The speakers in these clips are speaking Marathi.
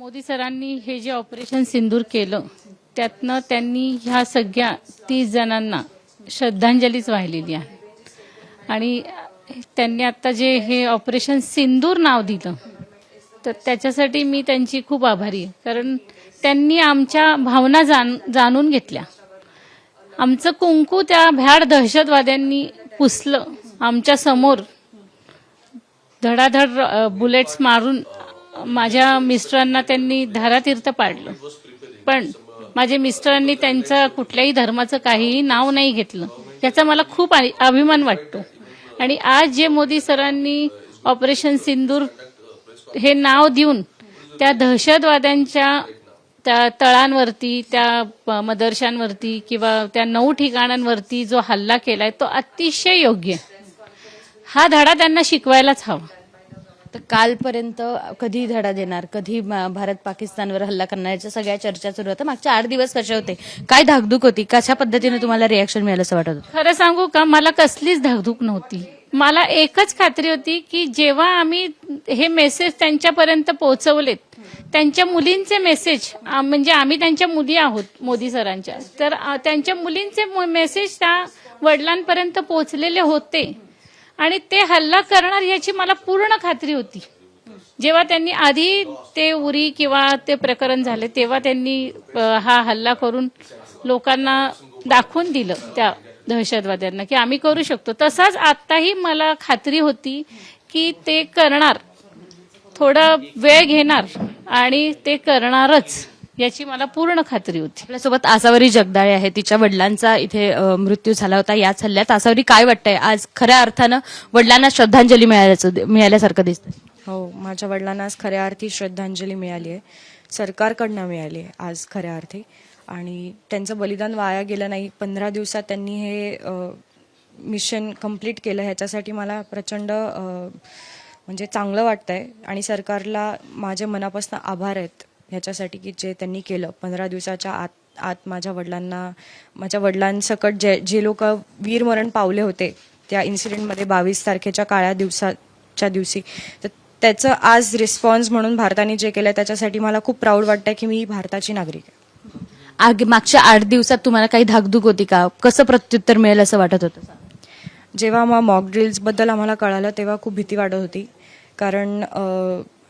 मोदी सरांनी हे जे ऑपरेशन सिंदूर केलं त्यातनं त्यांनी ह्या सगळ्या तीस जणांना श्रद्धांजलीच वाहिलेली आहे. आणि त्यांनी आता जे हे ऑपरेशन सिंदूर नाव दिलं तर त्याच्यासाठी मी त्यांची खूप आभारी आहे. कारण त्यांनी आमच्या भावना जाण जाणून घेतल्या. आमचं कुंकू त्या भ्याड दहशतवाद्यांनी पुसलं. आमच्यासमोर धडाधड बुलेट्स मारून माझ्या मिस्टरांना त्यांनी धारातीर्थ पाडलं. पण माझ्या मिस्टरांनी त्यांचं कुठल्याही धर्माचं काहीही नाव नाही घेतलं. याचा मला खूप अभिमान वाटतो. आणि आज जे मोदी सरांनी ऑपरेशन सिंदूर हे नाव देऊन त्या दहशतवाद्यांच्या त्या तळांवरती त्या प- मदरशांवरती किंवा त्या नऊ ठिकाणांवरती जो हल्ला केलाय तो अतिशय योग्य. आहे. हा धडा त्यांना शिकवायलाच हवा. तर कालपर्यंत कधी धडा देणार कधी भारत पाकिस्तानवर हल्ला करणार याच्या सगळ्या चर्चा सुरू होत्या. मागच्या आठ दिवस कसे होते? काय धाकधूक होती? कशा पद्धतीने तुम्हाला रिॲक्शन मिळालं असं वाटत होतं? खरं सांगू का मला कसलीच धाकधूक नव्हती. मला एकच खात्री होती की जेव्हा आम्ही हे मेसेज त्यांच्यापर्यंत पोहोचवलेत त्यांच्या मुलींचे मेसेज म्हणजे आम्ही त्यांच्या मुली आहोत मोदी सरांच्या तर त्यांच्या मुलींचे मेसेज त्या वडिलांपर्यंत पोहोचलेले होते. आणि ते हल्ला करणार याची मला पूर्ण खात्री होती. जेव्हा त्यांनी आधी ते उरी किंवा ते प्रकरण झाले तेव्हा त्यांनी हा हल्ला करून लोकांना दाखवून दिलं त्या दहशतवाद्यांना की आम्ही करू शकतो. तसाच आत्ताही मला खात्री होती की ते करणार. थोडा वेळ घेणार आणि ते करणारच. याची मला पूर्ण खात्री होती. आपल्यासोबत आसावरी जगदाळे आहे तिच्या वडिलांचा इथे अ, मृत्यू झाला होता. याच हल्ल्यात आसावरी काय वाटतंय? आज खऱ्या अर्थानं वडिलांना श्रद्धांजली मिळाल्याचं मिळाल्यासारखं दिसतं हो माझ्या वडिलांना आज खऱ्या अर्थी श्रद्धांजली मिळाली आहे सरकारकडनं मिळाली आहे आज खऱ्या अर्थी. आणि त्यांचं बलिदान वाया गेलं नाही. पंधरा दिवसात त्यांनी हे अ, मिशन कंप्लीट केलं. ह्याच्यासाठी मला प्रचंड अ, म्हणजे चांगलं वाटतंय. आणि सरकारला माझे मनापासून आभार आहेत. ह्याच्यासाठी की जे त्यांनी केलं. पंधरा दिवसाच्या आत आत माझ्या वडिलांना माझ्या वडिलांसकट जे जे लोक वीरमरण पावले होते त्या इन्सिडेंटमध्ये बावीस तारखेच्या काळ्या दिवसाच्या दिवशी. तर त्याचं आज रिस्पॉन्स म्हणून भारताने जे केलं त्याच्यासाठी मला खूप प्राऊड वाटतंय की मी भारताची नागरिक आहे. आग मागच्या आठ दिवसात तुम्हाला काही धाकधूक होती का? कसं प्रत्युत्तर मिळेल असं वाटत होतं? जेव्हा मग मॉक ड्रिल्सबद्दल आम्हाला कळालं तेव्हा खूप भीती वाटत होती. कारण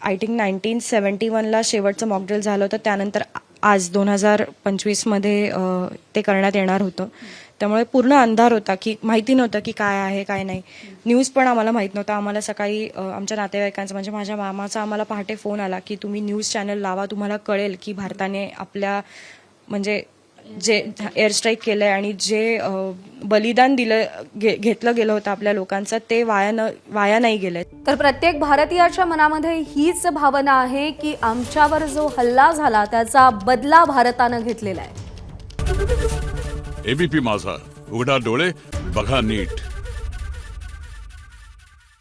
आय थिंक नाईन्टीन सेवन्टी वनला शेवटचं मॉकड्रिल झालं होतं. त्यानंतर आज दोन हजार पंचवीसमध्ये ते करण्यात येणार होतं. त्यामुळे पूर्ण अंधार होता की माहिती नव्हतं की काय आहे काय नाही. न्यूज पण आम्हाला माहीत नव्हतं. आम्हाला सकाळी आमच्या नातेवाईकांचा म्हणजे माझ्या मामाचा आम्हाला पहाटे फोन आला की तुम्ही न्यूज चॅनल लावा तुम्हाला कळेल की भारताने आपल्या म्हणजे जे एअर स्ट्राईक केलंय आणि जे बलिदान दिलं घे- घेतलं गेलं होतं आपल्या लोकांचं ते वाया न वाया नाही गेलंय. तर प्रत्येक भारतीयाच्या मनामध्ये हीच भावना आहे की आमच्यावर जो हल्ला झाला त्याचा बदला भारतानं घेतलेला आहे. एबीपी माझा. उघडा डोळे बघा नीट.